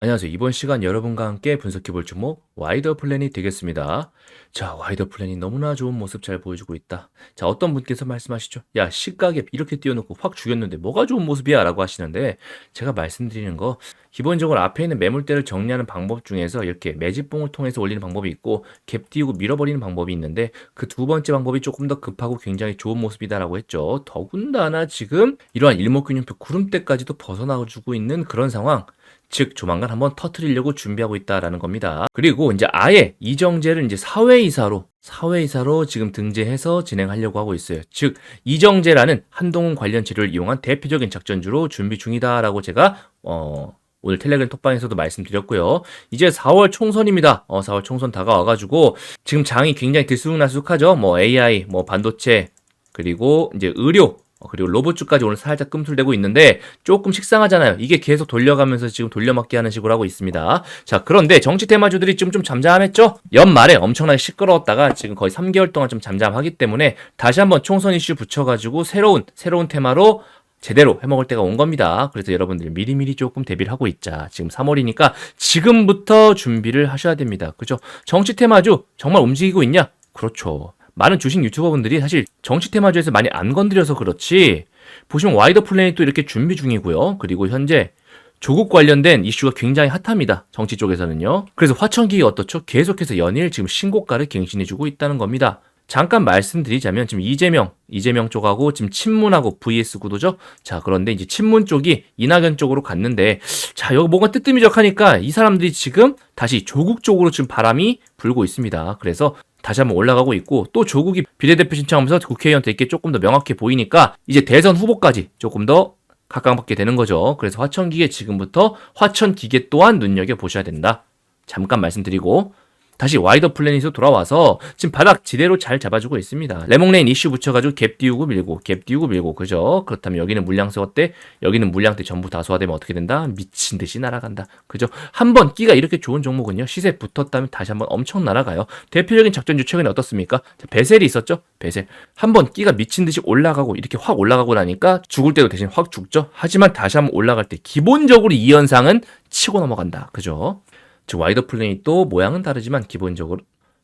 안녕하세요. 이번 시간 여러분과 함께 분석해 볼 종목 와이더 플랜이 되겠습니다. 자, 와이더 플랜이 너무나 좋은 모습 잘 보여주고 있다. 자, 어떤 분께서 말씀하시죠? 야, 시가에 이렇게 띄워놓고 확 죽였는데 뭐가 좋은 모습이야? 라고 하시는데 제가 말씀드리는 거 기본적으로 앞에 있는 매물대를 정리하는 방법 중에서 이렇게 매집봉을 통해서 올리는 방법이 있고 갭 띄우고 밀어버리는 방법이 있는데 그 두 번째 방법이 조금 더 급하고 굉장히 좋은 모습이다라고 했죠. 더군다나 지금 이러한 일목균형표 구름대까지도 벗어나주고 있는 그런 상황 즉 조만간 한번 터트리려고 준비하고 있다라는 겁니다. 그리고 이제 아예 이정재를 이제 사회이사로 사회이사로 지금 등재해서 진행하려고 하고 있어요. 즉 이정재라는 한동훈 관련 재료를 이용한 대표적인 작전주로 준비 중이다라고 제가 어 오늘 텔레그램 톡방에서도 말씀드렸고요. 이제 4월 총선입니다. 어, 4월 총선 다가와가지고 지금 장이 굉장히 들쑥날쑥하죠. 뭐 AI, 뭐 반도체, 그리고 이제 의료, 어, 그리고 로봇주까지 오늘 살짝 끔틀대고 있는데 조금 식상하잖아요. 이게 계속 돌려가면서 지금 돌려막기 하는 식으로 하고 있습니다. 자, 그런데 정치 테마주들이 좀좀 잠잠했죠? 연말에 엄청나게 시끄러웠다가 지금 거의 3개월 동안 좀 잠잠하기 때문에 다시 한번 총선 이슈 붙여가지고 새로운 새로운 테마로 제대로 해먹을 때가 온 겁니다. 그래서 여러분들 미리미리 조금 대비를 하고 있자. 지금 3월이니까 지금부터 준비를 하셔야 됩니다. 그죠? 정치 테마주 정말 움직이고 있냐? 그렇죠. 많은 주식 유튜버분들이 사실 정치 테마주에서 많이 안 건드려서 그렇지. 보시면 와이더 도 이렇게 준비 중이고요. 그리고 현재 조국 관련된 이슈가 굉장히 핫합니다. 정치 쪽에서는요. 그래서 화천기가 어떻죠? 계속해서 연일 지금 신고가를 갱신해주고 있다는 겁니다. 잠깐 말씀드리자면 지금 이재명, 이재명 쪽하고 지금 친문하고 vs 구도죠. 자, 그런데 이제 친문 쪽이 이낙연 쪽으로 갔는데 자, 여기 뭔가 뜨뜨미적하니까 이 사람들이 지금 다시 조국 쪽으로 지금 바람이 불고 있습니다. 그래서 다시 한번 올라가고 있고 또 조국이 비례대표 신청하면서 국회의원 되게 조금 더 명확해 보이니까 이제 대선 후보까지 조금 더 각광받게 되는 거죠. 그래서 화천기계 지금부터 화천기계 또한 눈여겨보셔야 된다. 잠깐 말씀드리고 다시 와이더 플래닛으로 돌아와서 지금 바닥 지대로 잘 잡아주고 있습니다. 레몽레인 이슈 붙여가지고 갭 띄우고 밀고 갭 띄우고 밀고 그죠? 그렇다면 여기는 물량세 어때? 여기는 물량대 전부 다 소화되면 어떻게 된다? 미친 듯이 날아간다. 그죠? 한번 끼가 이렇게 좋은 종목은요 시세 붙었다면 다시 한번 엄청 날아가요. 대표적인 작전주 최근에 어떻습니까? 자, 베셀이 있었죠? 베셀 한번 끼가 미친 듯이 올라가고 이렇게 확 올라가고 나니까 죽을 때도 대신 확 죽죠. 하지만 다시 한번 올라갈 때 기본적으로 이 현상은 치고 넘어간다. 그죠? 즉 와이더 플레이 또 모양은 다르지만 기본적으로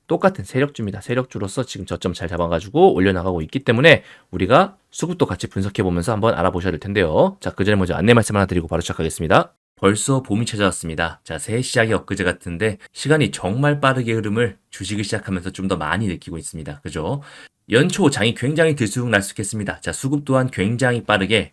똑같은 세력주입니다. 세력주로서 지금 저점 잘 잡아가지고 올려나가고 있기 때문에 우리가 수급도 같이 분석해보면서 한번 알아보셔야 될 텐데요. 자, 그 전에 먼저 안내 말씀 하나 드리고 바로 시작하겠습니다. 벌써 봄이 찾아왔습니다. 자, 새해 시작이 엊그제 같은데 시간이 정말 빠르게 흐름을 주식을 시작하면서 좀 더 많이 느끼고 있습니다. 그죠? 연초 장이 굉장히 들쑥날쑥했습니다. 자, 수급 또한 굉장히 빠르게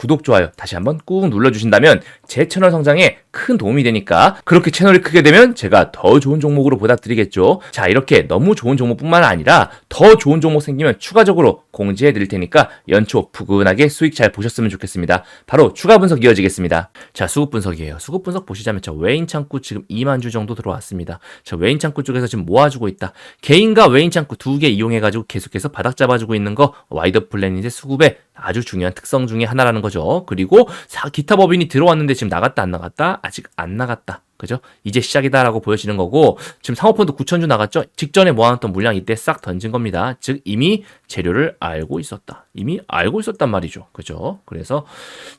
구독 좋아요 다시 한번 꾹 눌러주신다면 제 채널 성장에 큰 도움이 되니까 그렇게 채널이 크게 되면 제가 더 좋은 종목으로 보답드리겠죠. 자 이렇게 너무 좋은 종목뿐만 아니라 더 좋은 종목 생기면 추가적으로 공지해 드릴 테니까 연초 푸근하게 수익 잘 보셨으면 좋겠습니다. 바로 추가 분석 이어지겠습니다. 자 수급 분석이에요. 수급 분석 보시자면 저 외인 창구 지금 2만 주 정도 들어왔습니다. 저 외인 창구 쪽에서 지금 모아주고 있다. 개인과 외인 창구 두 개 이용해 가지고 계속해서 바닥 잡아주고 있는 거 와이더 플랜인데 수급의 아주 중요한 특성 중에 하나라는 거죠. 그리고 사- 기타 법인이 들어왔는데 지금 나갔다 안 나갔다? 아직 안 나갔다. 그죠? 이제 시작이다라고 보여지는 거고 지금 상호펀드 9천주 나갔죠? 직전에 모아놨던 물량 이때 싹 던진 겁니다. 즉 이미 재료를 알고 있었다. 이미 알고 있었단 말이죠. 그죠? 그래서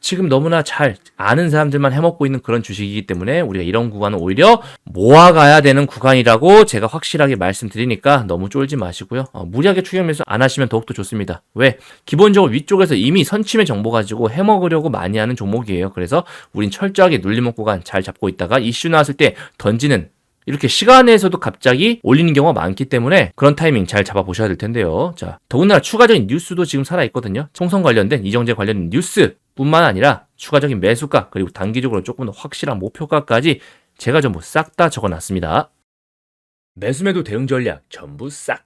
지금 너무나 잘 아는 사람들만 해먹고 있는 그런 주식이기 때문에 우리가 이런 구간은 오히려 모아가야 되는 구간이라고 제가 확실하게 말씀드리니까 너무 쫄지 마시고요. 어, 무리하게 추격 매수 안 하시면 더욱더 좋습니다. 왜? 기본적으로 위쪽에서 이미 선침의 정보 가지고 해먹으려고 많이 하는 종목이에요. 그래서 우린 철저하게 눌림목 구간 잘 잡고 있다가 이슈 나왔을 때 던지는 이렇게 시간에서도 갑자기 올리는 경우가 많기 때문에 그런 타이밍 잘 잡아보셔야 될 텐데요. 자, 더군다나 추가적인 뉴스도 지금 살아있거든요. 총선 관련된, 이정재 관련된 뉴스 뿐만 아니라 추가적인 매수가, 그리고 단기적으로 조금 더 확실한 목표가까지 제가 전부 싹 다 적어놨습니다. 매수매도 대응 전략 전부 싹